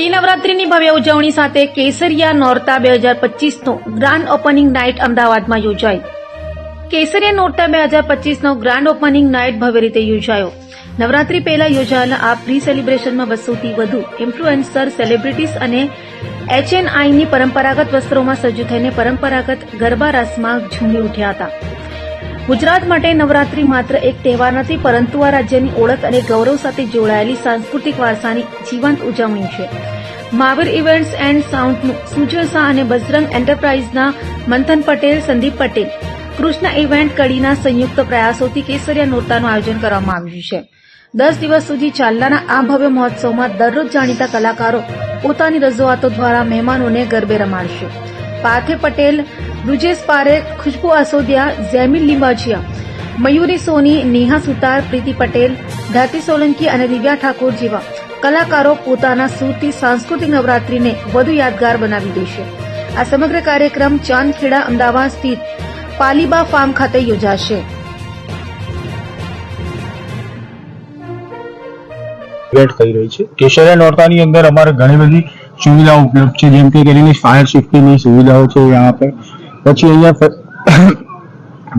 શ્રી નવરાત્રીની ભવ્ય ઉજવણી સાથે કેસરિયા નોરતા બે હજાર પચીસનો ગ્રાન્ડ ઓપનિંગ નાઇટ અમદાવાદમાં યોજાઈ. કેસરિયા નોરતા બે હજાર પચીસનો ગ્રાન્ડ ઓપનિંગ નાઇટ ભવ્ય રીતે યોજાયો. નવરાત્રી પહેલા યોજાયેલા આ પ્રી સેલિબ્રેશનમાં બસોથી વધુ ઇન્ફ્લુએન્સર સેલિબ્રિટીઝ અને એચએનઆઈની પરંપરાગત વસ્ત્રોમાં સજ્જ થઈને પરંપરાગત ગરબા રસમાં ઝૂમી ઉઠ્યા હતા. ગુજરાત માટે નવરાત્રી માત્ર એક તહેવાર નથી, પરંતુ આ રાજ્યની ઓળખ અને ગૌરવ સાથે જોડાયેલી સાંસ્કૃતિક વારસાની જીવંત ઉજવણી છે. મહાવીર ઇવેન્ટ્સ એન્ડ સાઉન્ડનું સુજય શાહ અને બજરંગ એન્ટરપ્રાઇઝના મંથન પટેલ, સંદીપ પટેલ, કૃષ્ણ ઇવેન્ટ કડીના સંયુક્ત પ્રયાસોથી કેસરિયા નોરતાનું આયોજન કરવામાં આવ્યું છે. દસ દિવસ સુધી ચાલનારા આ ભવ્ય મહોત્સવમાં દરરોજ જાણીતા કલાકારો પોતાની રજૂઆતો દ્વારા મહેમાનોને ગરબે રમાડશે. પાર્થે પટેલ બ્રુજેશ પારેખ ખુશ્બુ આસોદિયા ઝેમિલ લિંબાજિયા મયુરી સોની નેહા સુતાર પ્રીતિ પટેલ ધાતી સોલંકી અને દિવ્યા ઠાકોર જેવા કલાકારો પોતાના સુરતી સાંસ્કૃતિક નવરાત્રીને વધુ યાદગાર બનાવી દેશે આ સમગ્ર કાર્યક્રમ ચાંદખેડા અમદાવાદ સ્થિત પાલીબા ફાર્મ ખાતે યોજાશે થઈ રહી છે કેશરિયા નોરતાની અંદર અમારે ઘણી બધી સુવિધાઓ ઉપલબ્ધ છે, જેમ કે કરીને ફાયર સેફ્ટીની સુવિધાઓ છે યહાં પર પછી અહીંયા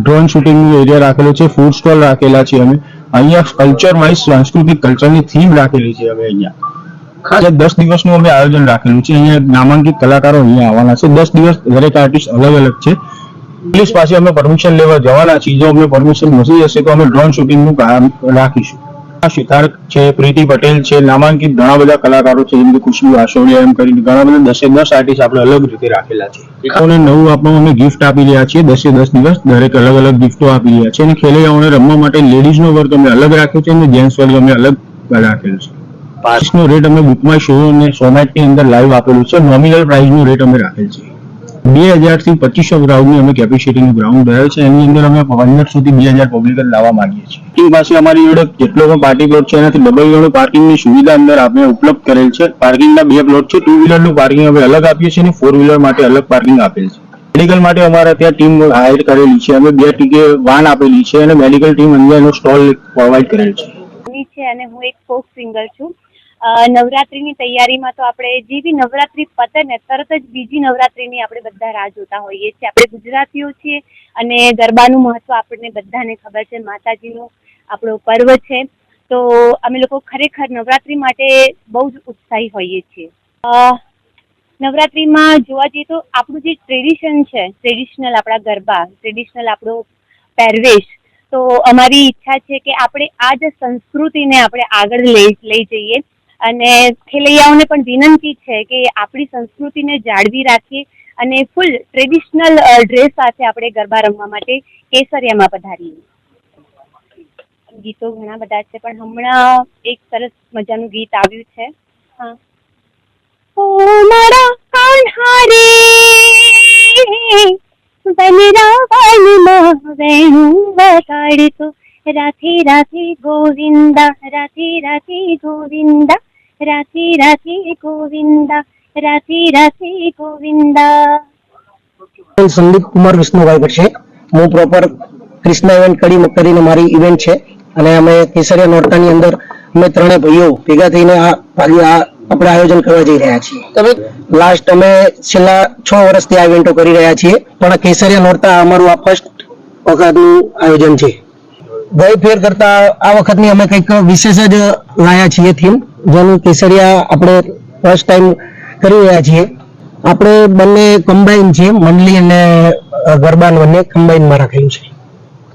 ડ્રોન શૂટિંગનો એરિયા રાખેલો છે ફૂડ સ્ટોલ રાખેલા છે અમે. અહીંયા કલ્ચર વાઇઝ સાંસ્કૃતિક કલ્ચરની થીમ રાખેલી છે અમે અહીંયા. ખાસ દસ દિવસનું અમે આયોજન રાખેલું છે, અહીંયા નામાંકિત કલાકારો અહીંયા આવવાના છે. દસ દિવસ દરેક આર્ટિસ્ટ અલગ અલગ છે. પોલીસ પાસે અમે પરમિશન લેવા જવાના છીએ. જો અમે પરમિશન મળી જશે તો અમે ડ્રોન શૂટિંગનું કામ રાખીશું. સિદ્ધાર્થ છે પ્રીતિ પટેલ છે નામાંકિત ઘણા બધા કલાકારો છે જેમ કે ખુશ્બુ આશોડિયા એમ કરીને ઘણા બધા દસે દસ આર્ટિસ્ટ આપણે અલગ રીતે રાખેલા છે. એકાઓને નવું આપણું અમે ગિફ્ટ આપી રહ્યા છીએ દસે દસ દિવસ દરેક અલગ અલગ ગિફ્ટો આપી રહ્યા છે અને ખેલૈયાઓને રમવા માટે લેડીઝનો વર્ગ અમે અલગ રાખ્યો છે અને જેન્ટ્સ વર્ગ અમે અલગ રાખેલો છે. પાસનો રેટ અમે બુકમાં શો અને સોમેટની અંદર લાઈવ આપેલું છે નોમિનલ પ્રાઇઝનો રેટ અમે રાખેલ છે. બે હજારથી પચીસો ગ્રાઉન્ડની અમે કેપેસિટીનું ગ્રાઉન્ડ રહ્યો છે. એની અંદર અમે પંદર સુધી બે હજાર પબ્લિક લાવવા માંગીએ છીએ. ટીમ પાસે અમારી જોડે જેટલો પણ પાર્ટી પ્લોટ છે એનાથી ડબલ ગણું પાર્કિંગની સુવિધા અંદર આપણે ઉપલબ્ધ કરેલ છે. પાર્કિંગના બે પ્લોટ છે ટુ વ્હીલરનું પાર્કિંગ અમે અલગ આપીએ છીએ અને ફોર વ્હીલર માટે અલગ પાર્કિંગ આપેલ છે. મેડિકલ માટે અમારા ત્યાં ટીમ હાયર કરેલી છે. અમે બે ટીકે વાન આપેલી છે અને મેડિકલ ટીમ અંદર એનો સ્ટોલ પ્રોવાઈડ કરેલ છે. છે અને હું એક ફોક સિંગર છું. નવરાત્રીની તૈયારીમાં તો આપણે જે બી નવરાત્રી પતે ને તરત જ બીજી નવરાત્રીની આપણે બધા રાહ જોતા હોઈએ છીએ. આપણે ગુજરાતીઓ છીએ અને ગરબાનું મહત્વ આપણને બધાને ખબર છે. માતાજીનું આપણો પર્વ છે. તો અમે લોકો ખરેખર નવરાત્રી માટે બહુ જ ઉત્સાહી હોઈએ છીએ. નવરાત્રીમાં જોવા જઈએ તો આપણું જે ટ્રેડિશન છે, ટ્રેડિશનલ આપણા ગરબા, ટ્રેડિશનલ આપણો પહેરવેશ, તો અમારી ઈચ્છા છે કે આપણે આ જ સંસ્કૃતિને આપણે આગળ લઈ લઈ જઈએ. અને ખેલૈયાઓને પણ વિનંતી છે કે આપણી સંસ્કૃતિને જાળવી રાખીએ અને ફૂલ ટ્રેડિશનલ ડ્રેસ સાથે આપણે ગરબા રમવા માટે કેસરિયામાં પધારીએ. ગીતો ઘણા બધા છે, પણ હમણાં એક સરસ મજાનું ગીત આવ્યું છે. હા. ઓ મારા કાન્હા રે વનરાવનમાં વગાડતો. રાધે રાધે ગોવિંદા, રાધે રાધે ગોવિંદા. રાધે રાધે ગોવિંદા રાધે રાધે ગોવિંદા. સંદીપ કુમાર વિષ્ણુભાઈ છે હું પ્રોપર ક્રિષ્ના ઇવેન્ટ કડી કરીને મારી ઇવેન્ટ છે. અને અમે કેસરિયા નોરતાની અંદર અમે ત્રણે ભાઈઓ ભેગા થઈને આ ભાગી આ આપણે આયોજન કરવા જઈ રહ્યા છીએ. તમે લાસ્ટ અમે છેલ્લા છ વર્ષથી આ ઇવેન્ટો કરી રહ્યા છીએ. પણ કેસરિયા નોરતા અમારું આ ફર્સ્ટ વખતનું આયોજન છે. ગઈ ફેર કરતા આ વખતની અમે કંઈક વિશેષ જ લાયા છીએ થીમ જેનું કેસરિયા આપણે ફર્સ્ટ ટાઈમ કરી રહ્યા છીએ. આપણે બંને કમ્બાઈન છે, મંડલી અને ગરબાન ગરબા બંને કમ્બાઈનમાં રાખેલું છે.